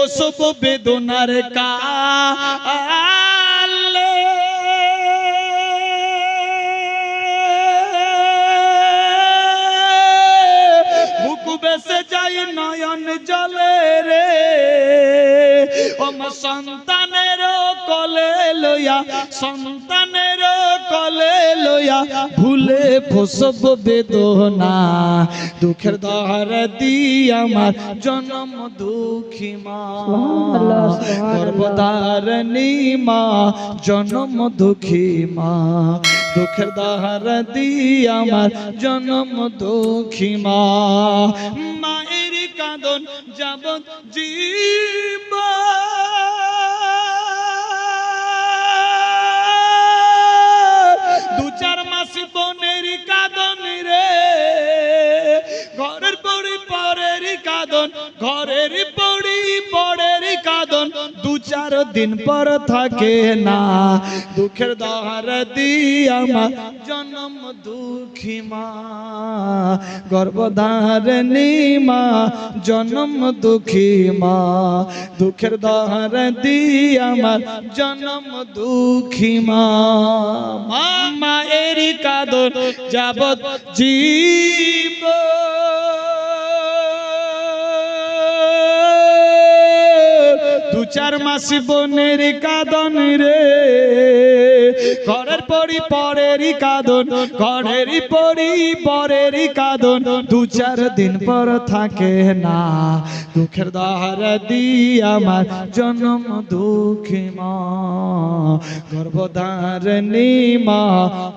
প্রসব বেদনার কালে। বুক বেসে যাই নয়ন জলে রে। ও সন্তানের কলে লইয়া সন্তানের কলে লইয়া ভুলে প্রসব বেদনা। দুঃখের দহার দি আমার জন্ম দুঃখী মা। গর্ভধারণী মা জন্ম দুঃখী মা। দুঃখের দাহার দি আমার জন্ম দুঃখী মা। মায়ের কাঁদন যাবত জীব ঘরের পরি পরের কাঁদন। দু চার দিন পর থাকে না। দুঃখের দহার আমার জন্ম দুঃখী মা। গর্ভধারণী মা, জন্ম দুঃখী মা। দুঃখের দহার দি আমার জন্ম দুঃখী মা। মা, মায়ের কাদর যাবত জীব চার মাস বোনের কাদন রে। ঘরের পরি পরেরই কাদন ঘরেরই পরি পরেরই কাদন, দু চার দিন পর থাকে না। দুঃখের দহার দি আমার জন্ম দুঃখী মা গর্ভধারণী মা,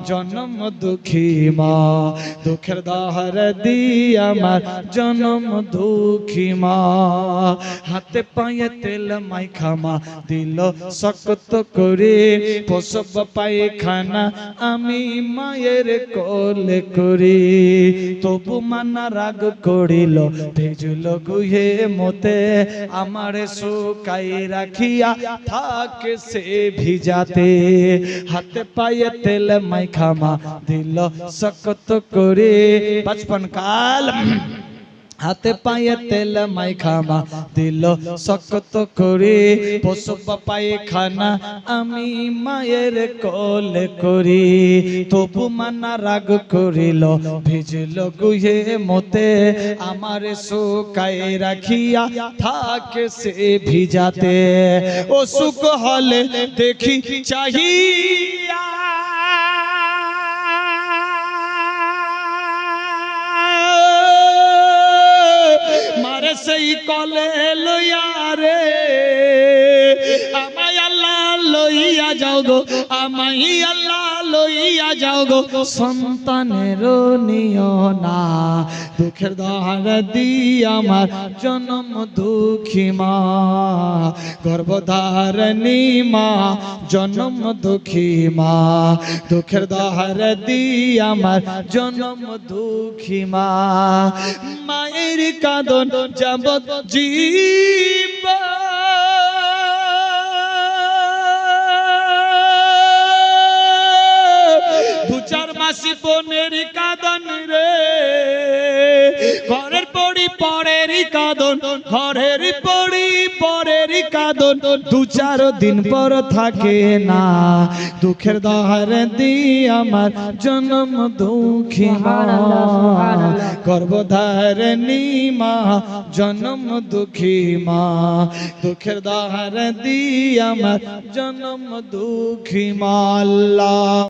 জন্ম দুঃখী মা দুঃখের দহার দি আমার জন্ম দুঃখী মা হাতে পায়ে তেল মাইখামা দিল শক্ত করে। প্রসব পায়খানা আমি মায়ের কোলে করি। তবু মানা রাগ করিল। ভেজুল গুহে মতে আমার শুকাই রাখিয়া থাকে সে ভিজাতে। হাতে পায়ে তেল মাইখামা দিল শক্ত করে। বচপন কাল। হাতে পায়ে তেল মাইখামা দিল শক্ত করে। প্রসব পায়খানা আমি মায়ের কোলে করি। তবু মানা রাগ করিল, ভিজল গুহে মতে আমার শুকাই রাখিয়া থাকে সে ভিজাতে। ও হলে দেখি চাহিয়া সেই কলে লইয়া রে। আমায় আল্লাহ লইয়া যাও গো আমায় লইয়া যাও গো, সন্তানের নিও না। দুঃখের দহার দি আমার জন্ম দুঃখী মা। গর্ভধারণী মা, জন্ম দুঃখী মা। দুঃখের দহার দি আমার জন্ম দুঃখী মা। মায়ের কাঁদন যাবত জীব বোনের কাঁদন রে। ঘরের পড়ি পরের কাঁদন, ঘরের পড়ি পরের কাঁদন। দু চার দিন পর থাকে না, দুঃখের দহার দি আমার জন্ম দুঃখী। গর্ভধারণী মা জন্ম দুঃখী মা। দুঃখের দহার দি আমার জন্ম দুঃখী মা। আল্লাহ।